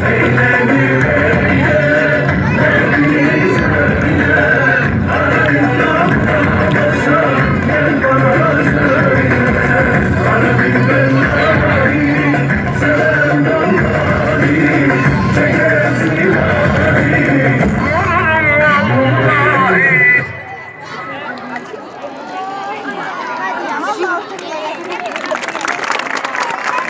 செய்தது